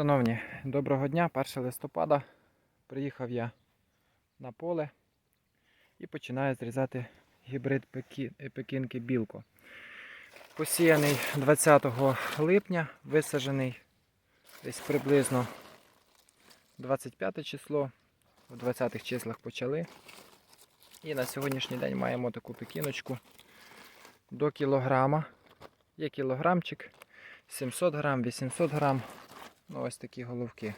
Шановні, доброго дня, 1 листопада. Приїхав я на поле і починаю зрізати гібрид пекінки білко. Посіяний 20 липня, висаджений десь приблизно 25 число, в 20-х числах почали. І на сьогоднішній день маємо таку пекіночку до кілограма. Є кілограмчик, 700 грам, 800 грам. Ну, ось такі головки.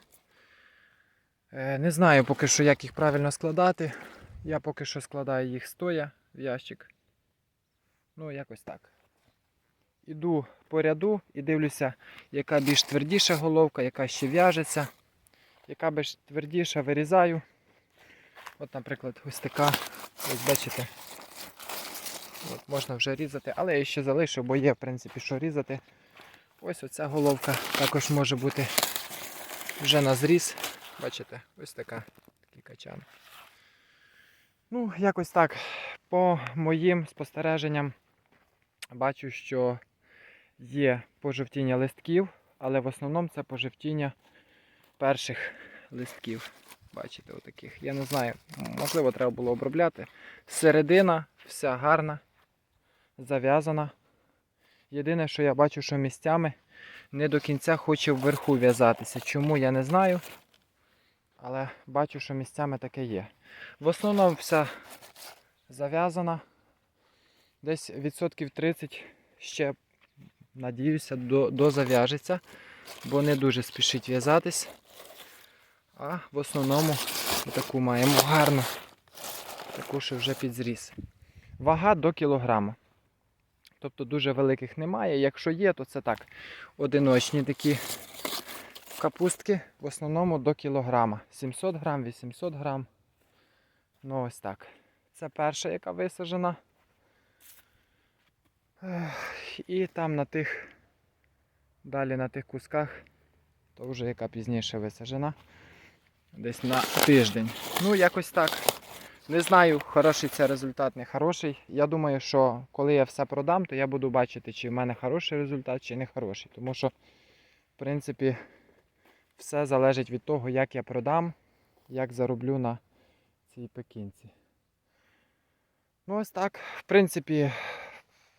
Е, Не знаю поки що, як їх правильно складати. Я поки що складаю їх стоя в ящик. Ну, якось так. Іду по ряду і дивлюся, яка більш твердіша головка, яка ще в'яжеться. Яка більш твердіша, вирізаю. От, наприклад, ось така. Ось бачите. От, можна вже різати, але я ще залишу, бо є, в принципі, що різати. Ось оця головка також може бути вже на зріз. Бачите, ось така такий качан. Ну, якось так. По моїм спостереженням бачу, що є пожовтіння листків, але в основному це пожовтіння перших листків. Бачите, отаких. Я не знаю, можливо, треба було обробляти. Середина вся гарна, зав'язана. Єдине, що я бачу, що місцями не до кінця хоче вверху в'язатися. Чому я не знаю. Але бачу, що місцями таке є. В основному вся зав'язана. Десь відсотків 30 ще, надіюся, дозав'яжеться, бо не дуже спішить в'язатись. А в основному таку маємо гарну, таку, що вже підзріз. Вага до кілограма. Тобто дуже великих немає. Якщо є, то це так. Одиночні такі капустки в основному до кілограма. 700 грам, 800 грам. Ну ось так. Це перша, яка висаджена. І там на тих, далі на тих кусках, то вже яка пізніше висаджена. Десь на тиждень. Ну, якось так. Не знаю, хороший це результат, не хороший. Я думаю, що коли я все продам, то я буду бачити, чи в мене хороший результат, чи не хороший. Тому що, в принципі, все залежить від того, як я продам, як зароблю на цій пекінці. Ну, ось так. В принципі,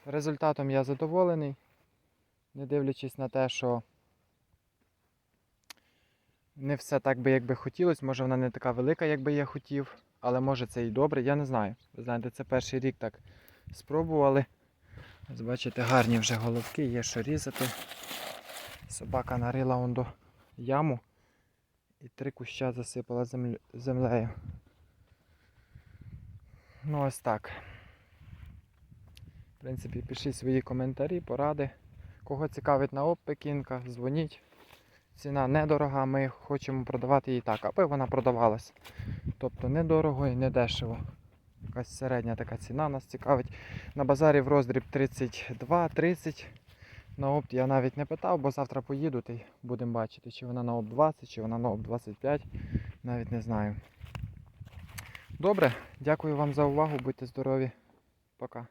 результатом я задоволений, не дивлячись на те, що не все так би, як би хотілося. Може вона не така велика, як би я хотів. Але може це і добре, я не знаю. Ви знаєте, це перший рік так спробували. Ось бачите, гарні вже головки, є що різати. Собака нарила он до яму і три куща засипала землею. Ну ось так. В принципі, пишіть свої коментарі, поради. Кого цікавить на пекінка, дзвоніть. Ціна недорога, ми хочемо продавати її так, аби вона продавалась. Тобто недорого і не дешево. Якась середня така ціна нас цікавить. На базарі в роздріб 32-30. На опт я навіть не питав, бо завтра поїду та й будемо бачити, чи вона на опт 20, чи вона на опт 25. Навіть не знаю. Добре, дякую вам за увагу, будьте здорові. Пока.